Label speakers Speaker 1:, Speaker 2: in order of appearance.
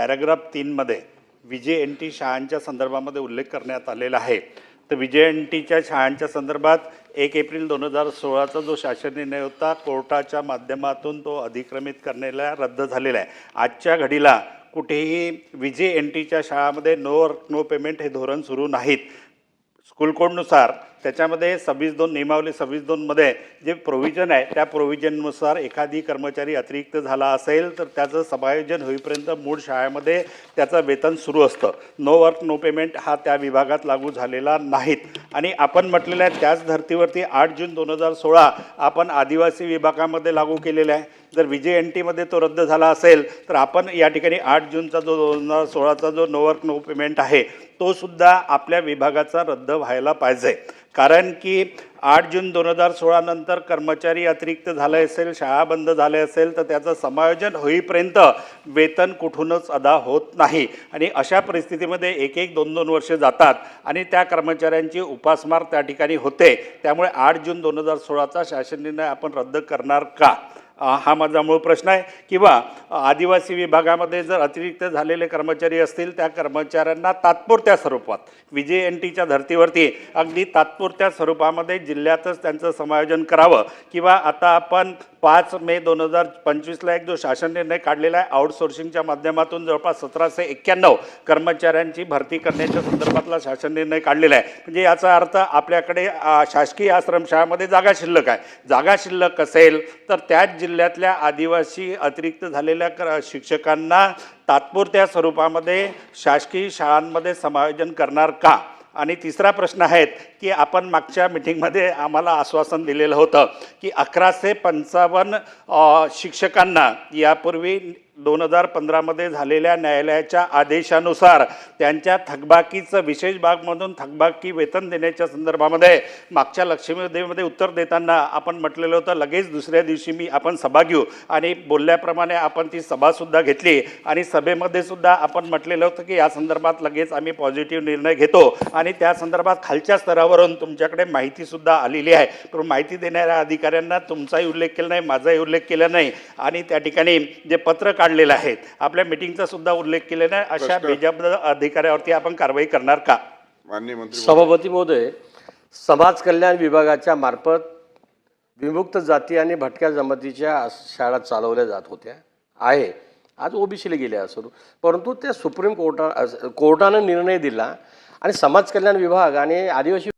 Speaker 1: Paragraph तीनमध्ये विजय N T शाळांच्या संदर्भामध्ये उल्लेख करण्यात आलेला आहे. तर विजय एन टीच्या शाळांच्या संदर्भात एक एप्रिल दोन हजार सोळाचा जो शासन निर्णय होता कोर्टाच्या माध्यमातून तो अधिक्रमित करण्याला रद्द झालेला आहे. आजच्या घडीला कुठेही विजय एन टीच्या शाळामध्ये नो वर्क नो पेमेंट हे धोरण सुरू नाहीत. स्कूल कोडनुसार त्याच्यामध्ये सव्वीस दोन नियमावली सव्वीस दोनमध्ये जे प्रोव्हिजन आहे त्या प्रोव्हिजननुसार एखादी कर्मचारी अतिरिक्त झाला असेल तर त्याचं समायोजन होईपर्यंत मूळ शाळेमध्ये त्याचं वेतन सुरू असतं. नो वर्क नो पेमेंट हा त्या विभागात लागू झालेला नाहीत. आणि आपण म्हटलेलं आहे त्याच धर्तीवरती आठ जून दोन हजार सोळा आपण आदिवासी विभागामध्ये लागू केलेला आहे. जर विजय एन टीमध्ये तो रद्द झाला असेल तर आपण या ठिकाणी आठ जूनचा जो दोन हजार सोळाचा जो नो वर्क नो पेमेंट आहे तो सुद्धा आपल्या विभागाचा रद्द व्हायला पाहिजे. कारण की आठ जून दोन हजार सोळानंतर कर्मचारी अतिरिक्त झाले असेल शाळा बंद झाले असेल तर त्याचं समायोजन होईपर्यंत वेतन कुठूनच अदा होत नाही. आणि अशा परिस्थितीमध्ये एक एक दोन दोन वर्ष जातात आणि त्या कर्मचाऱ्यांची उपासमार त्या ठिकाणी होते. त्यामुळे आठ जून दोन हजार सोळाचा शासन निर्णय आपण रद्द करणार का? हा माझा मूळ प्रश्न आहे. किंवा आदिवासी विभागामध्ये जर अतिरिक्त झालेले कर्मचारी असतील त्या कर्मचाऱ्यांना तात्पुरत्या स्वरूपात विजय एन टीच्या धर्तीवरती अगदी तात्पुरत्या स्वरूपामध्ये जिल्ह्यातच त्यांचं समायोजन करावं. किंवा आता आपण पाच मे दोन हजार पंचवीसला एक जो शासन निर्णय काढलेला आहे आउटसोर्सिंगच्या माध्यमातून जवळपास सतराशे एक्क्याण्णव कर्मचाऱ्यांची भरती करण्याच्या संदर्भातला शासन निर्णय काढलेला आहे. म्हणजे याचा अर्थ आपल्याकडे शासकीय आश्रमशाळामध्ये जागा शिल्लक आहे. जागा शिल्लक असेल तर त्याच जिल्ह्यातल्या आदिवासी अतिरिक्त झालेल्या क शिक्षकांना तात्पुरत्या स्वरूपामध्ये शासकीय शाळांमध्ये समायोजन करणार का? आणि तिसरा प्रश्न आहे की आपण मागच्या मिटिंगमध्ये आम्हाला आश्वासन दिलेलं होतं की अकराशे पंचावन्न शिक्षकांना यापूर्वी दोन हजार पंधरामध्ये झालेल्या न्यायालयाच्या आदेशानुसार त्यांच्या थकबाकीचं विशेष भागमधून थकबाकी वेतन देण्याच्या संदर्भामध्ये मागच्या लक्ष्मीदेवीमध्ये उत्तर देताना आपण म्हटलेलं होतं लगेच दुसऱ्या दिवशी मी आपण सभा घेऊ. आणि बोलल्याप्रमाणे आपण ती सभासुद्धा घेतली. आणि सभेमध्ये सुद्धा आपण म्हटलेलं होतं की या संदर्भात लगेच आम्ही पॉझिटिव्ह निर्णय घेतो. आणि त्या संदर्भात खालच्या स्तरावरून तुमच्याकडे माहितीसुद्धा आलेली आहे. पण माहिती देणाऱ्या अधिकाऱ्यांना तुमचाही उल्लेख केला नाही माझाही उल्लेख केला नाही. आणि त्या ठिकाणी जे पत्र काढलेलं आहे आपल्या मिटिंगचा सुद्धा उल्लेख केलेला नाही अशा बेजबाबदार अधिकाऱ्यावरती आपण कारवाई करणार का?
Speaker 2: माननीय मंत्री
Speaker 3: सभापती महोदय समाज कल्याण विभागाच्या मार्फत विमुक्त जाती आणि भटक्या जमातीच्या शाळा चालवल्या जात होत्या. आहे. आज ओबीसीला गेल्या असो. परंतु त्या सुप्रीम कोर्टा कोर्टानं निर्णय दिला आणि समाज कल्याण विभाग आणि आदिवासी